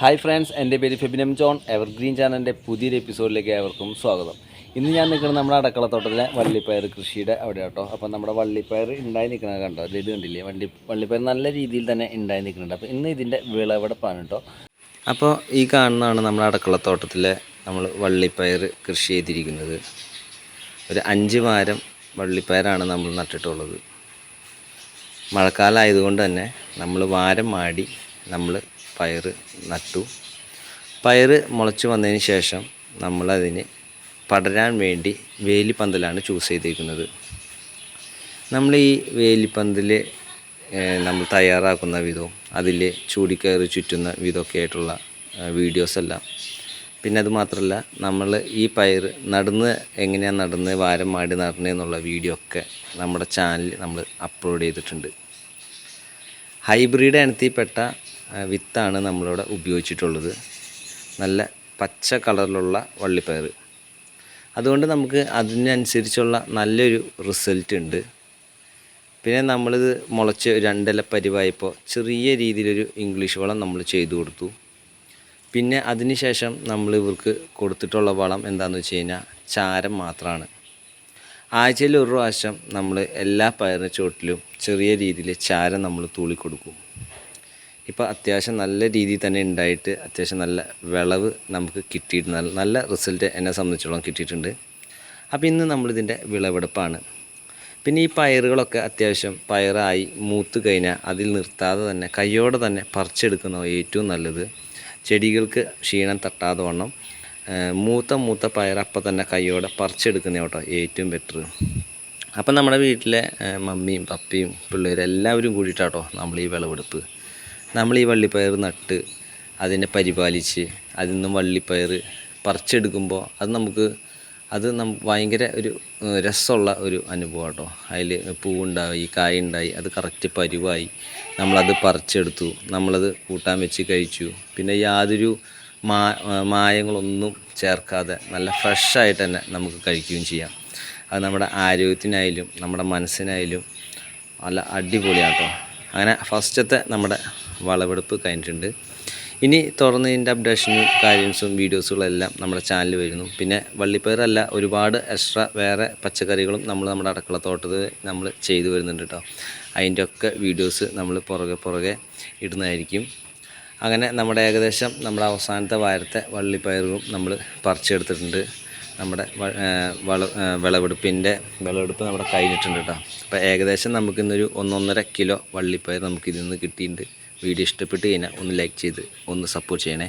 Hi friends എന്റെ പേര് ഫെബിനം John. Evergreen ചാനലിന്റെ പുതിയൊരു എപ്പിസോഡിലേക്ക് ഏവർക്കും സ്വാഗതം. ഇന്ന് ഞാൻ നിൽക്കുന്നത് നമ്മുടെ അടക്കളത്തോട്ടത്തിലെ വള്ളിപ്പയർ കൃഷിയുടെ അവിടെ കേട്ടോ അപ്പോൾ നമ്മുടെ വള്ളിപ്പയർ ഉണ്ടായി നിൽക്കുന്നത് കണ്ടോ? ഇത് കണ്ടില്ലേ? വണ്ടി വള്ളിപ്പയർ നല്ല രീതിയിൽ തന്നെ ഉണ്ടായി നിൽക്കുന്നുണ്ട്. അപ്പോൾ ഇന്ന് ഇതിന്റെ വിളവെടുപ്പാണ് കേട്ടോ അപ്പോൾ ഈ കാണുന്നതാണ് നമ്മുടെ അടക്കളത്തോട്ടത്തിലെ നമ്മൾ വള്ളിപ്പയർ കൃഷി ചെയ്തിരിക്കുന്നത്. ഒരു അഞ്ച് വാരം വള്ളിപ്പയറാണ് നമ്മൾ നട്ടിട്ടുള്ളത്. മഴക്കാലമായതുകൊണ്ട് തന്നെ നമ്മൾ വാരം മാടി നമ്മൾ പയർ നട്ടു. പയർ മുളച്ച് വന്നതിന് ശേഷം നമ്മളതിന് പടരാൻ വേണ്ടി വേലിപ്പന്തലാണ് ചൂസ് ചെയ്തിരിക്കുന്നത് നമ്മൾ ഈ വേലിപ്പന്തൽ നമ്മൾ തയ്യാറാക്കുന്ന വിധവും അതിൽ ചൂടിക്കയറി ചുറ്റുന്ന വിധമൊക്കെ ആയിട്ടുള്ള വീഡിയോസ് എല്ലാം. പിന്നെ അത് മാത്രമല്ല നമ്മൾ ഈ പയർ നടന്ന് എങ്ങനെയാണ് നടന്ന് വാരം മാടി നടന്നതെന്നുള്ള വീഡിയോ ഒക്കെ നമ്മുടെ ചാനലിൽ നമ്മൾ അപ്ലോഡ് ചെയ്തിട്ടുണ്ട്. ഹൈബ്രിഡ് ഇനത്തിൽപ്പെട്ട വിത്താണ് നമ്മളിവിടെ ഉപയോഗിച്ചിട്ടുള്ളത്. നല്ല പച്ച കളറിലുള്ള വള്ളിപ്പയർ. അതുകൊണ്ട് നമുക്ക് അതിനനുസരിച്ചുള്ള നല്ലൊരു റിസൾട്ട് ഉണ്ട്. പിന്നെ നമ്മളിത് മുളച്ച് രണ്ടില പരിവായപ്പോൾ ചെറിയ രീതിയിലൊരു ഇംഗ്ലീഷ് വളം നമ്മൾ ചെയ്തു കൊടുത്തു. പിന്നെ അതിനുശേഷം നമ്മൾ ഇവർക്ക് കൊടുത്തിട്ടുള്ള വളം എന്താണെന്ന് വെച്ച് കഴിഞ്ഞാൽ ചാരം മാത്രമാണ് ആഴ്ചയിൽ ഒരു പ്രാവശ്യം നമ്മൾ എല്ലാ പയറിന് ചുവട്ടിലും ചെറിയ രീതിയിൽ ചാരം നമ്മൾ തൂളി കൊടുക്കും ഇപ്പോൾ അത്യാവശ്യം നല്ല രീതിയിൽ തന്നെ ഉണ്ടായിട്ട് അത്യാവശ്യം നല്ല വിളവ് നമുക്ക് കിട്ടിയിട്ടുണ്ട് നല്ല- റിസൾട്ട് എന്നെ സംബന്ധിച്ചോളം കിട്ടിയിട്ടുണ്ട്. അപ്പോൾ ഇന്ന് നമ്മളിതിന്റെ വിളവെടുപ്പാണ്. പിന്നെ ഈ പയറുകളൊക്കെ അത്യാവശ്യം പയറായി മൂത്ത് കഴിഞ്ഞാൽ അതിൽ നിർത്താതെ തന്നെ കൈയോടെ തന്നെ പറിച്ചെടുക്കുന്ന ഏറ്റവും നല്ലത്. ചെടികൾക്ക് ക്ഷീണം തട്ടാതെ വണ്ണം. മൂത്ത മൂത്ത പയർ അപ്പം തന്നെ കൈയോടെ പറിച്ചെടുക്കുന്ന കേട്ടോ ഏറ്റവും ബെറ്റർ അപ്പം നമ്മുടെ വീട്ടിലെ മമ്മിയും പപ്പിയും പിള്ളേരും എല്ലാവരും കൂടിയിട്ടാട്ടോ നമ്മൾ ഈ വിളവെടുപ്പ്. നമ്മൾ ഈ വള്ളിപ്പയർ നട്ട് അതിനെ പരിപാലിച്ച് അതിൽ നിന്നും വള്ളിപ്പയർ പറിച്ചെടുക്കുമ്പോൾ അത് നമുക്ക് അത് നമുക്ക് ഭയങ്കര ഒരു രസമുള്ള ഒരു അനുഭവം കേട്ടോ അതിൽ പൂവുണ്ടായി കായുണ്ടായി അത് കറക്റ്റ് പരുവായി. നമ്മളത് പറിച്ചെടുത്തു. നമ്മളത് കൂട്ടാൻ വെച്ച് കഴിച്ചു. പിന്നെ യാതൊരു മാ മായങ്ങളൊന്നും ചേർക്കാതെ നല്ല ഫ്രഷായിട്ട് തന്നെ നമുക്ക് കഴിക്കുകയും ചെയ്യാം. അത് നമ്മുടെ ആരോഗ്യത്തിനായാലും നമ്മുടെ മനസ്സിനായാലും നല്ല അടിപൊളിയാണ് കേട്ടോ അങ്ങനെ ഫസ്റ്റത്തെ നമ്മുടെ വളവെടുപ്പ് കഴിഞ്ഞിട്ടുണ്ട്. ഇനി തുറന്നതിന്റെ അപ്ഡേഷനും കാര്യംസും വീഡിയോസുകളെല്ലാം നമ്മുടെ ചാനലിൽ വരുന്നു. പിന്നെ വള്ളിപ്പയറല്ല ഒരുപാട് എക്സ്ട്രാ വേറെ പച്ചക്കറികളും നമ്മൾ നമ്മുടെ അടുക്കളത്തോട്ടത്തിൽ നമ്മൾ ചെയ്തു വരുന്നുണ്ട് കേട്ടോ അതിന്റെ ഒക്കെ വീഡിയോസ് നമ്മൾ പുറകെ പുറകെ ഇടുന്നതായിരിക്കും. അങ്ങനെ നമ്മുടെ ഏകദേശം നമ്മുടെ അവസാനത്തെ വാരത്തെ വള്ളിപ്പയറും നമ്മൾ പറിച്ചെടുത്തിട്ടുണ്ട്. നമ്മുടെ വള വിളവെടുപ്പിന്റെ വിളവെടുപ്പ് നമ്മുടെ കഴിഞ്ഞിട്ടുണ്ട് കേട്ടോ. അപ്പോൾ ഏകദേശം നമുക്കിന്നൊരു ഒന്നൊന്നര കിലോ വള്ളിപ്പയർ നമുക്കിതിൽ നിന്ന് കിട്ടിയിട്ടുണ്ട്. വീഡിയോ ഇഷ്ടപ്പെട്ട് കഴിഞ്ഞാൽ ഒന്ന് ലൈക്ക് ചെയ്ത് ഒന്ന് സപ്പോർട്ട് ചെയ്യണേ.